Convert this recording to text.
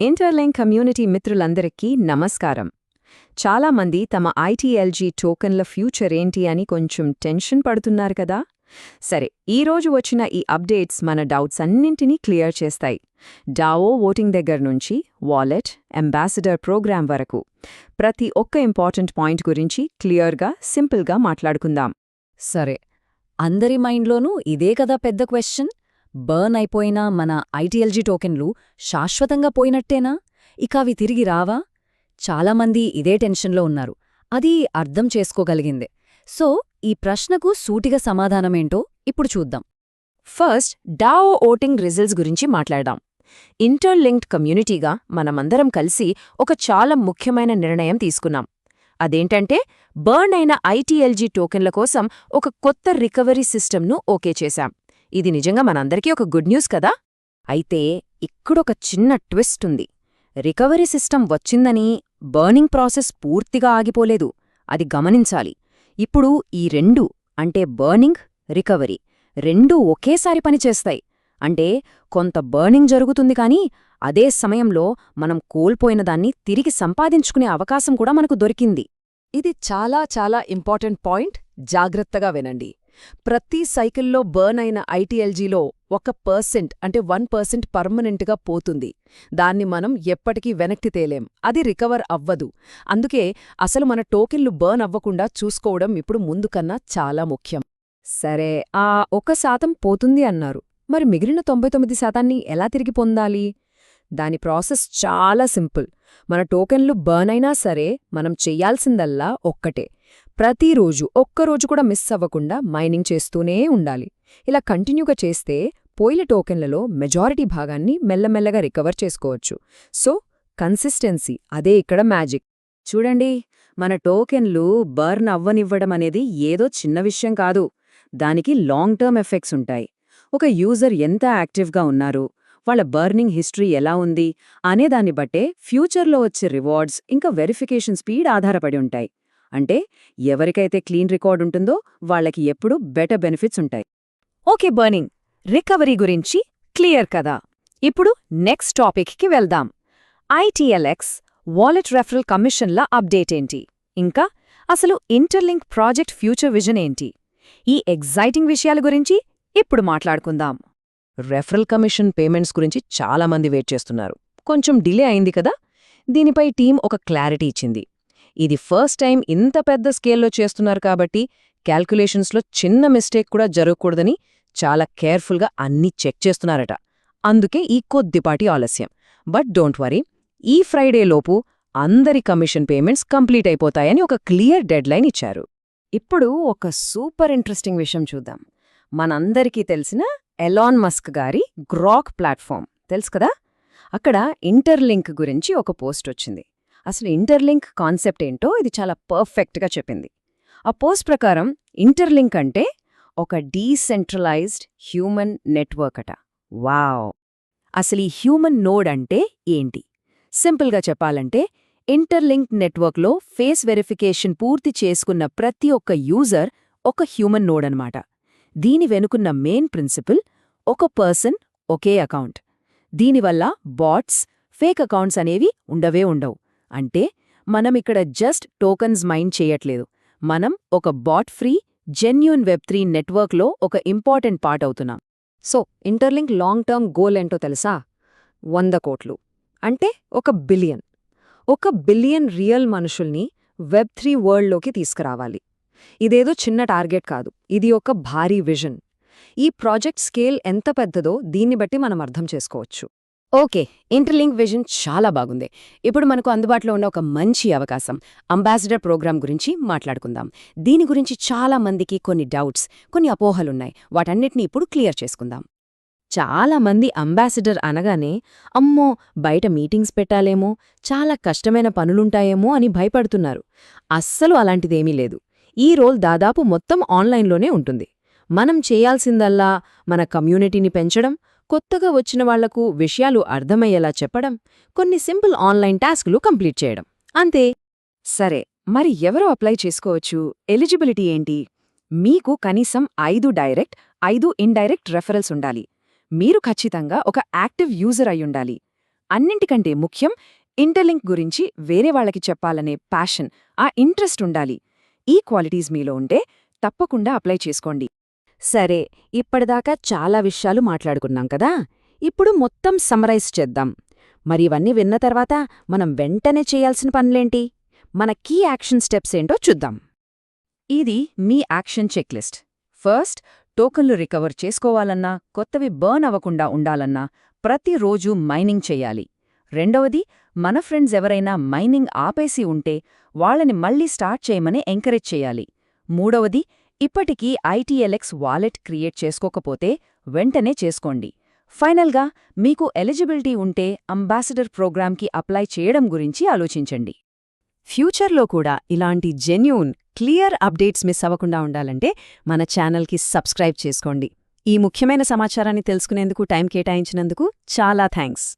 Interlink community మిత్రులందరికీ నమస్కారం. చాలామంది తమ ఐటీఎల్జీ టోకన్ల ఫ్యూచర్ ఏంటి అని కొంచెం టెన్షన్ పడుతున్నారు కదా? సరే ఈరోజు వచ్చిన ఈ అప్డేట్స్ మన డౌట్స్ అన్నింటినీ క్లియర్ చేస్తాయి. డావో ఓటింగ్ దగ్గర నుంచి వాలెట్ అంబాసిడర్ ప్రోగ్రాం వరకు. ప్రతి ఒక్క ఇంపార్టెంట్ పాయింట్ గురించి క్లియర్గా సింపుల్గా మాట్లాడుకుందాం. సరే అందరి మైండ్లోనూ ఇదే కదా పెద్ద క్వశ్చన్? బర్న్ అయిపోయిన మన ఐటీఎల్జీ టోకెన్లు శాశ్వతంగా పోయినట్టేనా? ఇక అవి తిరిగి రావా? చాలామంది ఇదే టెన్షన్లో ఉన్నారు. అది అర్థం చేసుకోగలిగిందే. సో ఈ ప్రశ్నకు సూటిగా సమాధానమేంటో ఇప్పుడు చూద్దాం. ఫస్ట్ డావో ఓటింగ్ రిజల్ట్స్ గురించి మాట్లాడదాం. ఇంటర్లింక్డ్ కమ్యూనిటీగా మనమందరం కలిసి ఒక చాలా ముఖ్యమైన నిర్ణయం తీసుకున్నాం. అదేంటంటే బర్న్ అయిన ఐటీఎల్జీ టోకెన్ల కోసం ఒక కొత్త రికవరీ సిస్టమ్ను ఓకే చేశాం. ఇది నిజంగా మనందరికీ ఒక గుడ్ న్యూస్ కదా? అయితే ఇక్కడొక చిన్న ట్విస్ట్ ఉంది. రికవరీ సిస్టమ్ వచ్చిందని బర్నింగ్ ప్రాసెస్ పూర్తిగా ఆగిపోలేదు. అది గమనించాలి. ఇప్పుడు ఈ రెండు అంటే బర్నింగ్ రికవరీ రెండూ ఒకేసారి పనిచేస్తాయి అంటే కొంత బర్నింగ్ జరుగుతుంది కానీ అదే సమయంలో మనం కోల్పోయిన దాన్ని తిరిగి సంపాదించుకునే అవకాశం కూడా మనకు దొరికింది. ఇది చాలా చాలా ఇంపార్టెంట్ పాయింట్. జాగ్రత్తగా వినండి. ప్రతి సైకిల్లో బర్న్ అయిన ఐటీఎల్జీలో ఒక పర్సెంట్ అంటే వన్ పర్సెంట్ పర్మనెంట్గా పోతుంది. దాన్ని మనం ఎప్పటికీ వెనక్కి తేలేం. అది రికవర్ అవ్వదు. అందుకే అసలు మన టోకెన్లు బర్న్ అవ్వకుండా చూసుకోవడం ఇప్పుడు ముందుకన్నా చాలా ముఖ్యం. సరే ఆ ఒక శాతం పోతుంది అన్నారు. మరి మిగిలిన తొంభై తొమ్మిది శాతాన్ని ఎలా తిరిగి పొందాలి? దాని ప్రాసెస్ చాలా సింపుల్. మన టోకెన్లు బర్న్ అయినా సరే మనం చెయ్యాల్సిందల్లా ఒక్కటే. ప్రతిరోజు ఒక్కరోజు కూడా మిస్ అవ్వకుండా మైనింగ్ చేస్తూనే ఉండాలి. ఇలా కంటిన్యూగా చేస్తే పోయిల టోకెన్లలో మెజారిటీ భాగాన్ని మెల్లమెల్లగా రికవర్ చేసుకోవచ్చు. సో కన్సిస్టెన్సీ అదే ఇక్కడ మ్యాజిక్. చూడండి మన టోకెన్లు బర్న్ అవ్వనివ్వడం అనేది ఏదో చిన్న విషయం కాదు. దానికి లాంగ్ టర్మ్ ఎఫెక్ట్స్ ఉంటాయి. ఒక యూజర్ ఎంత యాక్టివ్గా ఉన్నారు వాళ్ళ బర్నింగ్ హిస్టరీ ఎలా ఉంది అనేదాన్ని బట్టే ఫ్యూచర్లో వచ్చే రివార్డ్స్ ఇంకా వెరిఫికేషన్ స్పీడ్ ఆధారపడి ఉంటాయి. అంటే ఎవరికైతే క్లీన్ రికార్డ్ ఉంటుందో వాళ్ళకి ఎప్పుడూ బెటర్ బెనిఫిట్స్ ఉంటాయి. ఓకే బర్నింగ్ రికవరీ గురించి క్లియర్ కదా. ఇప్పుడు నెక్స్ట్ టాపిక్కి వెళ్దాం. ఐటీఎల్ఎక్స్ వాలెట్ రెఫరల్ కమిషన్ల అప్డేట్ ఏంటి? ఇంకా అసలు ఇంటర్లింక్ ప్రాజెక్ట్ ఫ్యూచర్ విజన్ ఏంటి? ఈ ఎగ్జైటింగ్ విషయాల గురించి ఇప్పుడు మాట్లాడుకుందాం. రెఫరల్ కమిషన్ పేమెంట్స్ గురించి చాలామంది వెయిట్ చేస్తున్నారు. కొంచెం డిలే అయింది కదా? దీనిపై టీం ఒక క్లారిటీ ఇచ్చింది. ఇది ఫస్ట్ టైం ఇంత పెద్ద స్కేల్లో చేస్తున్నారు కాబట్టి క్యాల్కులేషన్స్లో చిన్న మిస్టేక్ కూడా జరగకూడదని చాలా కేర్ఫుల్గా అన్నీ చెక్ చేస్తున్నారట. అందుకే ఈ కొద్దిపాటి ఆలస్యం. బట్ డోంట్ వరీ ఈ ఫ్రైడేలోపు అందరి కమిషన్ పేమెంట్స్ కంప్లీట్ అయిపోతాయని ఒక క్లియర్ డెడ్లైన్ ఇచ్చారు. ఇప్పుడు ఒక సూపర్ ఇంట్రెస్టింగ్ విషయం చూద్దాం. మనందరికీ తెలిసిన ఎలాన్ మస్క్ గారి గ్రాక్ ప్లాట్ఫామ్. తెలుసు కదా? అక్కడ ఇంటర్లింక్ గురించి ఒక పోస్ట్ వచ్చింది. అసలు ఇంటర్లింక్ కాన్సెప్ట్ ఏంటో ఇది చాలా పర్ఫెక్ట్గా చెప్పింది. ఆ పోస్ట్ ప్రకారం ఇంటర్లింక్ అంటే ఒక డీసెంట్రలైజ్డ్ హ్యూమన్ నెట్వర్క్ అట. వావ్! అసలు ఈ హ్యూమన్ నోడ్ అంటే ఏంటి? సింపుల్గా చెప్పాలంటే ఇంటర్లింక్ నెట్వర్క్లో ఫేస్ వెరిఫికేషన్ పూర్తి చేసుకున్న ప్రతి ఒక్క యూజర్ ఒక హ్యూమన్ నోడ్ అనమాట దీని వెనుకున్న మెయిన్ ప్రిన్సిపల్ ఒక పర్సన్ ఒకే అకౌంట్. దీనివల్ల బాట్స్ ఫేక్ అకౌంట్స్ అనేవి ఉండవే ఉండవు. అంటే మనం ఇక్కడ జస్ట్ టోకన్స్ మైండ్ చేయట్లేదు. మనం ఒక bot free genuine web three నెట్వర్క్లో ఒక ఇంపార్టెంట్ పార్ట్ అవుతున్నాం. So Interlink long term goal ఏంటో తెలుసా? వంద కోట్లు. అంటే ఒక బిలియన్ ఒక బిలియన్ రియల్ మనుషుల్ని వెబ్ త్రీ వరల్డ్లోకి తీసుకురావాలి. ఇదేదో చిన్న టార్గెట్ కాదు. ఇది ఒక భారీ విజన్ ఈ ప్రాజెక్ట్ స్కేల్ ఎంత పెద్దదో దీన్ని బట్టి మనం అర్థం చేసుకోవచ్చు. ఓకే ఇంటర్లింక్ విజన్ చాలా బాగుంది. ఇప్పుడు మనకు అందుబాటులో ఉన్న ఒక మంచి అవకాశం అంబాసిడర్ ప్రోగ్రాం గురించి మాట్లాడుకుందాం. దీని గురించి చాలా మందికి కొన్ని డౌట్స్ కొన్ని అపోహలున్నాయి. వాటన్నిటిని ఇప్పుడు క్లియర్ చేసుకుందాం. చాలా మంది అంబాసిడర్ అనగానే అమ్మో బయట మీటింగ్స్ పెట్టాలేమో చాలా కష్టమైన పనులుంటాయేమో అని భయపడుతున్నారు. అస్సలు అలాంటిదేమీ లేదు. ఈ రోల్ దాదాపు మొత్తం ఆన్లైన్లోనే ఉంటుంది. మనం చేయాల్సిందల్లా మన కమ్యూనిటీని పెంచడం కొత్తగా వచ్చిన వాళ్ళకు విషయాలు అర్థమయ్యేలా చెప్పడం కొన్ని సింపుల్ ఆన్లైన్ టాస్కులు కంప్లీట్ చేయడం. అంతే. సరే మరి ఎవరు అప్లై చేసుకోవచ్చు? ఎలిజిబిలిటీ ఏంటి? మీకు కనీసం ఐదు డైరెక్ట్ ఐదు ఇండైరెక్ట్ రెఫరల్స్ ఉండాలి. మీరు ఖచ్చితంగా ఒక యాక్టివ్ యూజర్ అయ్యుండాలి అన్నింటికంటే ముఖ్యం ఇంటర్లింక్ గురించి వేరే వాళ్ళకి చెప్పాలనే ప్యాషన్ ఆ ఇంట్రెస్ట్ ఉండాలి. ఈ క్వాలిటీస్ మీలో ఉంటే తప్పకుండా అప్లై చేసుకోండి. సరే ఇప్పటిదాకా చాలా విషయాలు మాట్లాడుకున్నాం కదా? ఇప్పుడు మొత్తం సమరైజ్ చేద్దాం. మరి ఇవన్నీ విన్న తర్వాత మనం వెంటనే చేయాల్సిన పనులేంటి? మన కీ యాక్షన్ స్టెప్స్ ఏంటో చూద్దాం. ఇది మీ యాక్షన్ చెక్లిస్ట్. ఫస్ట్ టోకన్లు రికవర్ చేసుకోవాలన్నా కొత్తవి బర్న్ అవ్వకుండా ఉండాలన్నా ప్రతిరోజు మైనింగ్ చెయ్యాలి రెండవది మన ఫ్రెండ్స్ ఎవరైనా మైనింగ్ ఆపేసి ఉంటే వాళ్ళని మళ్ళీ స్టార్ట్ చేయమని ఎంకరేజ్ చేయాలి. మూడవది ఇప్పటికీ ఐటీఎల్ఎక్స్ వాలెట్ క్రియేట్ చేసుకోకపోతే వెంటనే చేసుకోండి. ఫైనల్గా మీకు ఎలిజిబిలిటీ ఉంటే అంబాసిడర్ ప్రోగ్రామ్కి అప్లై చేయడం గురించి ఆలోచించండి. ఫ్యూచర్లో కూడా ఇలాంటి జెన్యూన్ క్లియర్ అప్డేట్స్ మిస్ అవ్వకుండా ఉండాలంటే మన ఛానల్కి సబ్స్క్రైబ్ చేసుకోండి. ఈ ముఖ్యమైన సమాచారాన్ని తెలుసుకునేందుకు టైం కేటాయించినందుకు చాలా థ్యాంక్స్.